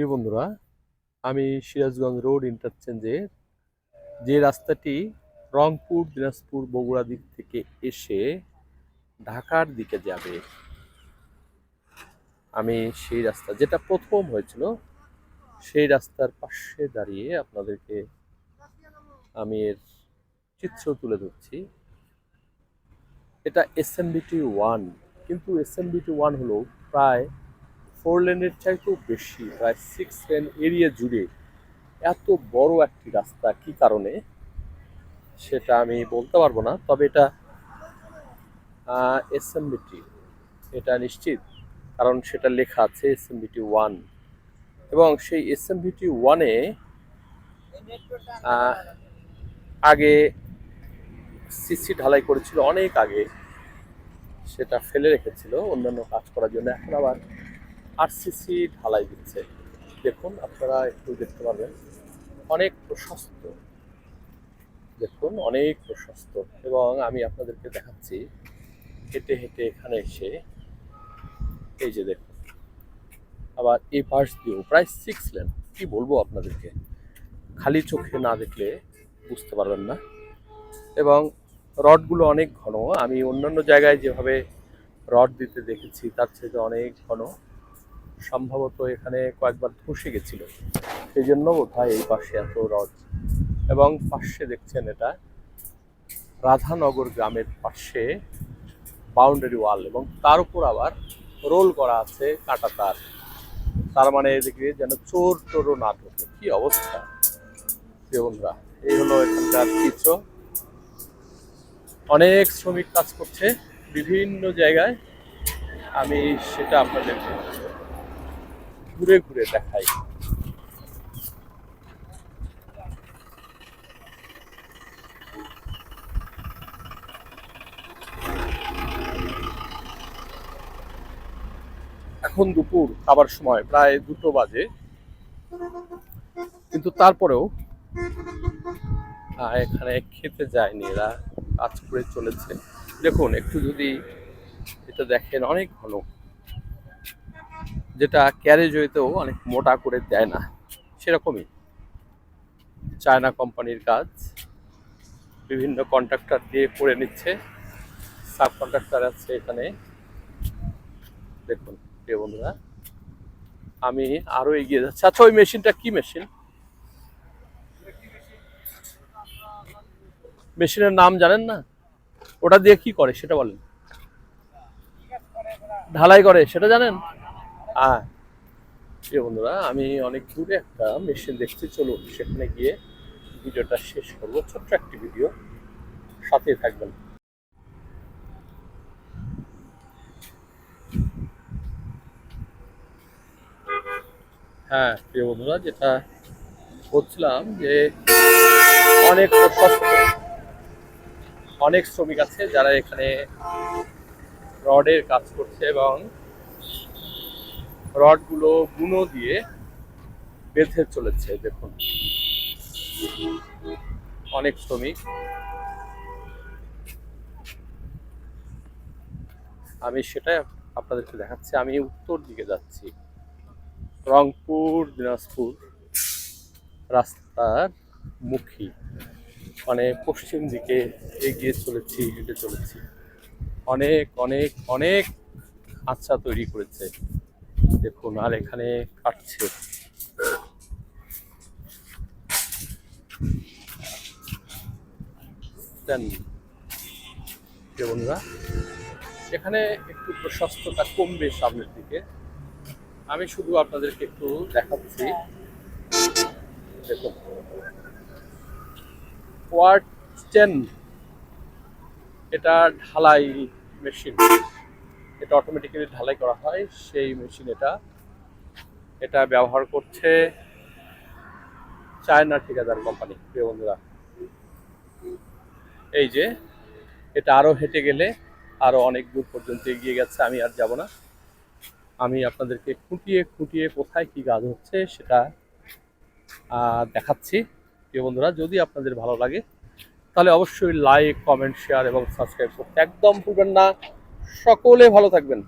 প্রিয় বন্ধুরা, আমি সিরাজগঞ্জ রোড ইন্টারচেঞ্জে যে রাস্তাটি রংপুর, দিনাজপুর, বগুড়া দিক থেকে এসে ঢাকার দিকে যাবে, আমি সেই রাস্তা, যেটা প্রথম হয়েছিল, সেই রাস্তার পাশে দাঁড়িয়ে আপনাদেরকে আমি এর চিত্র তুলে ধরছি। এটা এসএমবিটি ওয়ান কিন্তু এসএমবিটি ওয়ান হলো প্রায় ফোর লেনের চাইতেও বেশি, প্রায় সিক্স লেন এরিয়া জুড়ে এত বড় একটি রাস্তা কি কারণে, সেটা আমি বলতে পারব না। তবে এটা এসএমবিটি এটা নিশ্চিত, কারণ সেটা লেখা আছে এসএমবিটি ওয়ান এবং সেই এসএমবিটি ওয়ানে আগে সিসি ঢালাই করেছিল অনেক আগে, সেটা ফেলে রেখেছিল অন্যান্য কাজ করার জন্য। এখন আবার আরসিসি ঢালাই দিচ্ছে। দেখুন, আপনারা একটু দেখতে পাবেন, অনেক প্রশস্ত। দেখুন, অনেক প্রশস্ত। এবং আমি আপনাদেরকে দেখাচ্ছি, হেঁটে হেঁটে এখানে এসে, এই যে দেখুন, আবার এই পাশ দিয়েও প্রায় সিক্স লেন কি বলব আপনাদেরকে? খালি চোখে না দেখলে বুঝতে পারবেন না। এবং রডগুলো অনেক ঘন। আমি অন্যান্য জায়গায় যেভাবে রড দিতে দেখেছি, তার থেকে অনেক ঘন। সম্ভবত এখানে কয়েকবার ধসে গেছিল। সেই জন্য বোধহয় এই পাশে এত রড এবং পাশে দেখছেন এটা রাধানগর গ্রামের পাশে বাউন্ডারি ওয়াল এবং তার উপর আবার রোল করা আছে কাঁটা তার। তার মানে এদিকে যেন চোর টোরও না ঢোকে। কি অবস্থা? বন্ধুরা, এই হলো এখানকার চিত্র। অনেক শ্রমিক কাজ করছে বিভিন্ন জায়গায়। আমি সেটা আপনাদের ঘুরে ঘুরে দেখাই। এখন দুপুর, খাবার সময় প্রায় দুটো বাজে। কিন্তু তারপরেও এখানে খেতে যায়নি এরা, কাজ করে চলেছে। দেখুন, একটু যদি এটা দেখেন, অনেক ঘন যেটা ক্যারেজ হইতেও অনেক মোটা করে দেয় না, সেরকমই। চায়না কোম্পানির কাজ, বিভিন্ন কন্ট্রাক্টর দিয়ে করে নিচ্ছে। সাব কন্ট্রাক্টর আছে এখানে। দেখুন, প্রিয় বন্ধুরা, আমি আরও এগিয়ে যাচ্ছি। আচ্ছা ওই মেশিনটা কি মেশিন মেশিনের নাম জানেন না? ওটা দিয়ে কি করে, সেটা বলেন। ঢালাই করে, সেটা জানেন? হ্যাঁ প্রিয় বন্ধুরা, আমি অনেক দূরে একটা মেশিন দেখতে চলুন সেখানে গিয়ে ভিডিওটা শেষ করব। ছোট্ট একটি ভিডিও সাথে থাকবেন। হ্যাঁ প্রিয় বন্ধুরা, যেটা বলছিলাম যে অনেক অনেক শ্রমিক আছে যারা এখানে রডের কাজ করছে এবং রডগুলো গুঁড়ো দিয়ে বেঁধে চলেছে, দেখুন। অনেক শ্রমিক। আমি সেটাই আপনাদেরকে দেখাচ্ছি। আমি উত্তর দিকে যাচ্ছি। রংপুর, দিনাজপুর রাস্তার মুখী। মানে পশ্চিম দিকে এগিয়ে চলেছি, হেঁটে চলেছি। অনেক অনেক অনেক আচ্ছা তৈরি করেছে। দেখুন, আর এখানে কাটছে। বন্ধুরা, এখানে একটু প্রশস্ততা কমবে সামনের দিকে। আমি শুধু আপনাদেরকে একটু দেখাচ্ছি। দেখুন, ওয়ার্ড টেন, এটা ঢালাই মেশিন। এটা অটোমেটিক্যালি ঢালাই করা হয়, সেই মেশিন এটা। এটা ব্যবহার করছে চায়না ঠিকাদার কোম্পানি প্রিয় বন্ধুরা। এই যে, এটা আরও হেঁটে গেলে আরও অনেক দূর পর্যন্ত এগিয়ে গেছে, আমি আর যাব না। আমি আপনাদেরকে খুঁটিয়ে খুঁটিয়ে কোথায় কি কাজ হচ্ছে সেটা দেখাচ্ছি। প্রিয় বন্ধুরা, যদি আপনাদের ভালো লাগে, তাহলে অবশ্যই লাইক কমেন্ট শেয়ার এবং সাবস্ক্রাইব করতে একদম ভুলবেন না। সকলে ভালো থাকবেন।